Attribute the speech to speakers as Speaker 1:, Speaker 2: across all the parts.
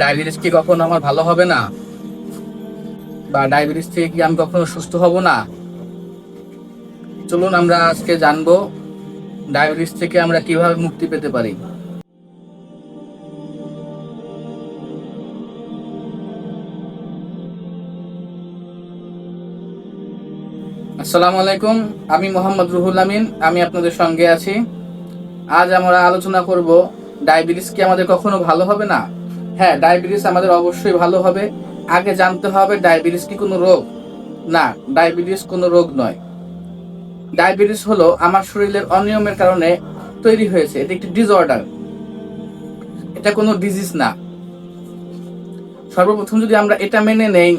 Speaker 1: Diabetes কি কখনো আমার ভালো হবে না? বা ডায়াবেটিস থেকে কি আমি কখনো সুস্থ হব না? চলুন আমরা আজকে জানব ডায়াবেটিস থেকে আমরা কীভাবে মুক্তি পেতে পারি। আসসালামু আলাইকুম, আমি মোহাম্মদ রুহুল আমিন, আমি আপনাদের সঙ্গে আছি। আজ আমরা আলোচনা করব ডায়াবেটিস কি আমাদের কখনো ভালো হবে না? হ্যাঁ ডায়াবেটিস আমাদের অবশ্যই ভালো হবে। আগে জানতে হবে ডায়াবেটিস কি কোনো রোগ? না, ডায়াবেটিস কোনো রোগ নয়। ডায়াবেটিস হলো আমার শরীরের অনিয়মের কারণে তৈরি হয়েছে। এটা একটি ডিসঅর্ডার এটা কোনো ডিজিজ না। সর্বপ্রথম যদি আমরা এটা মেনে নেই,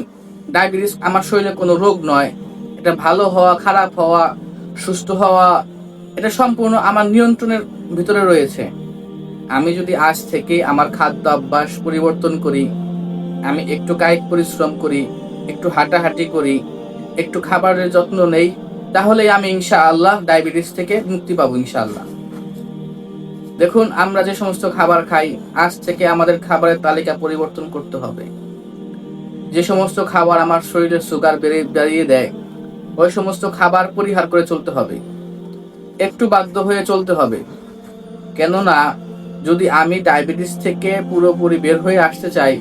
Speaker 1: ডায়াবেটিস আমার শরীরে কোনো রোগ নয়, এটা ভালো হওয়া, খারাপ হওয়া, সুস্থ হওয়া, এটা সম্পূর্ণ আমার নিয়ন্ত্রণের ভিতরে রয়েছে। আমি যদি আজ থেকে আমার খাদ্য অভ্যাস পরিবর্তন করি, আমি একটু কায়িক পরিশ্রম করি, একটু হাঁটাহাঁটি করি, একটু খাবারের যত্ন নেই তাহলে আমি ইনশাআল্লাহ ডায়াবেটিস থেকে মুক্তি পাবো ইনশাআল্লাহ। দেখুন, আমরা যে সমস্ত খাবার খাই, আজ থেকে আমাদের খাবারের তালিকা পরিবর্তন করতে হবে। যে সমস্ত খাবার আমার শরীরে সুগার বেড়ে, বাড়িয়ে দেয়, ওই সমস্ত খাবার পরিহার করে চলতে হবে। একটু বাধ্য হয়ে চলতে হবে। কেননা যদি আমি ডায়াবেটিস থেকে পুরোপুরি বের হয়ে আসতে চাই,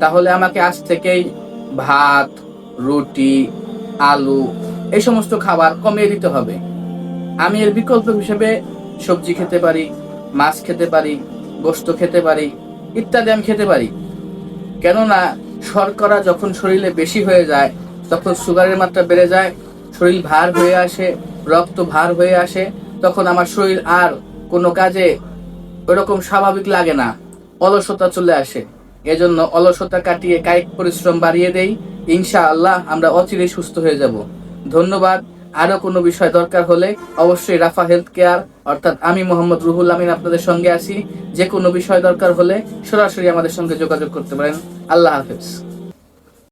Speaker 1: তাহলে আমাকে আজ থেকেই ভাত, রুটি, আলু, এই সমস্ত খাবার কমিয়ে দিতে হবে। আমি এর বিকল্প হিসেবে সবজি খেতে পারি, মাছ খেতে পারি, গোস্ত খেতে পারি, ইত্যাদি আমি খেতে পারি। কেননা, শর্করা যখন শরীরে বেশি হয়ে যায়, তখন সুগারের মাত্রা বেড়ে যায়, শরীর ভার হয়ে আসে, রক্ত ভার হয়ে আসে, তখন আমার শরীর আর কোনো কাজে ওরকম স্বাভাবিক লাগে না। অলসতা চলে আসে। এজন্য অলসতা কাটিয়ে কায়িক পরিশ্রম বাড়িয়ে দেই। ইনশা আল্লাহ আমরা অচিরেই সুস্থ হয়ে যাব। ধন্যবাদ। আরও কোনো বিষয় দরকার হলে অবশ্যই রাফা হেলথ কেয়ার, অর্থাৎ আমি মোহাম্মদ রুহুল আমিন আপনাদের সঙ্গে আছি। যে কোনো বিষয় দরকার হলে সরাসরি আমাদের সঙ্গে যোগাযোগ করতে পারেন। আল্লাহ হাফেজ।